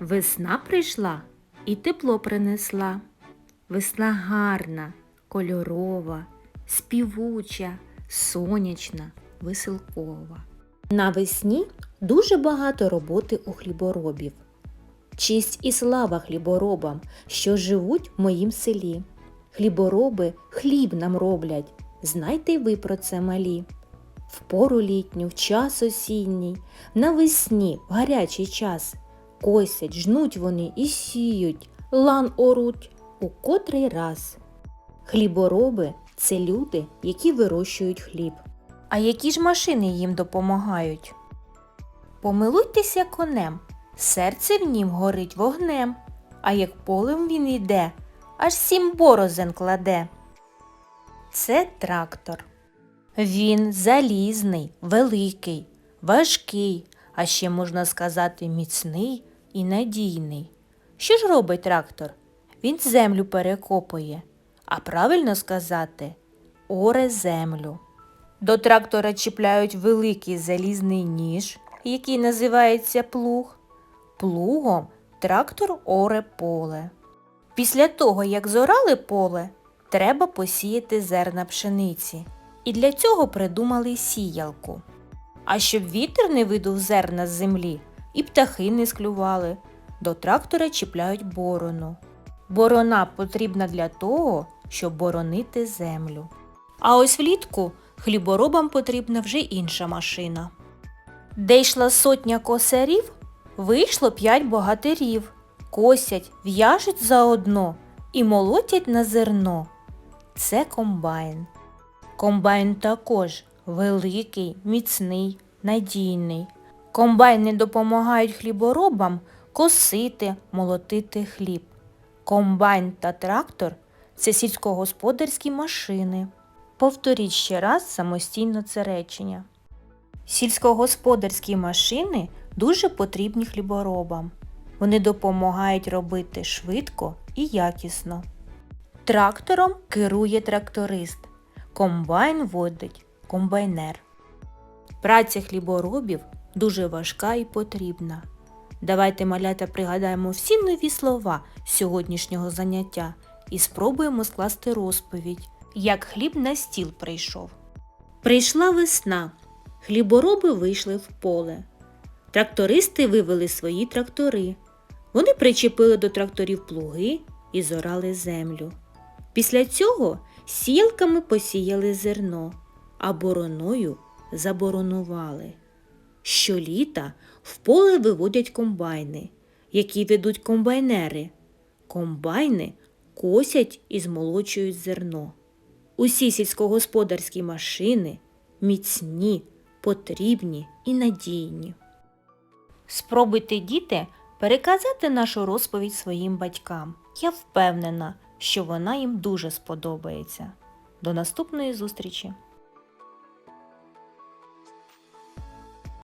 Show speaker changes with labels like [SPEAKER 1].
[SPEAKER 1] Весна прийшла і тепло принесла. Весна гарна, кольорова, співуча, сонячна, веселкова. Навесні дуже багато роботи у хліборобів. Честь і слава хліборобам, що живуть в моїм селі. Хлібороби хліб нам роблять, знайте й ви про це малі. В пору літню, в час осінній, навесні, в гарячий час, косять, жнуть вони і сіють, лан оруть у котрий раз. Хлібороби це люди, які вирощують хліб. А які ж машини їм допомагають? Помилуйтеся конем, серце в нім горить вогнем, а як полем він йде, аж сім борозен кладе. Це трактор. Він залізний, великий, важкий, а ще можна сказати міцний і надійний. Що ж робить трактор? Він землю перекопує, а правильно сказати оре землю. До трактора чіпляють великий залізний ніж, який називається плуг. Плугом трактор оре поле. Після того, як зорали поле, треба посіяти зерна пшениці. І для цього придумали сіялку. А щоб вітер не видув зерна з землі і птахи не склювали, до трактора чіпляють борону. Борона потрібна для того, щоб боронити землю. А ось влітку хліборобам потрібна вже інша машина. Де йшла сотня косарів, вийшло п'ять богатирів. Косять, в'яжуть заодно і молотять на зерно. Це комбайн. Комбайн також великий, міцний, надійний. Комбайни допомагають хліборобам косити, молотити хліб. Комбайн та трактор це сільськогосподарські машини. Повторіть ще раз самостійно це речення. Сільськогосподарські машини дуже потрібні хліборобам. Вони допомагають робити швидко і якісно. Трактором керує тракторист. Комбайн водить комбайнер. Праця хліборобів дуже важка і потрібна. Давайте, малята, пригадаємо всі нові слова сьогоднішнього заняття і спробуємо скласти розповідь, як хліб на стіл прийшов. Прийшла весна. Хлібороби вийшли в поле. Трактористи вивели свої трактори. Вони причепили до тракторів плуги і зорали землю. Після цього сіялками посіяли зерно, а бороною заборонували. Щоліта в поле виводять комбайни, які ведуть комбайнери. Комбайни косять і змолочують зерно. Усі сільськогосподарські машини міцні, потрібні і надійні. Спробуйте, діти, переказати нашу розповідь своїм батькам. Я впевнена, що вона їм дуже сподобається. До наступної зустрічі!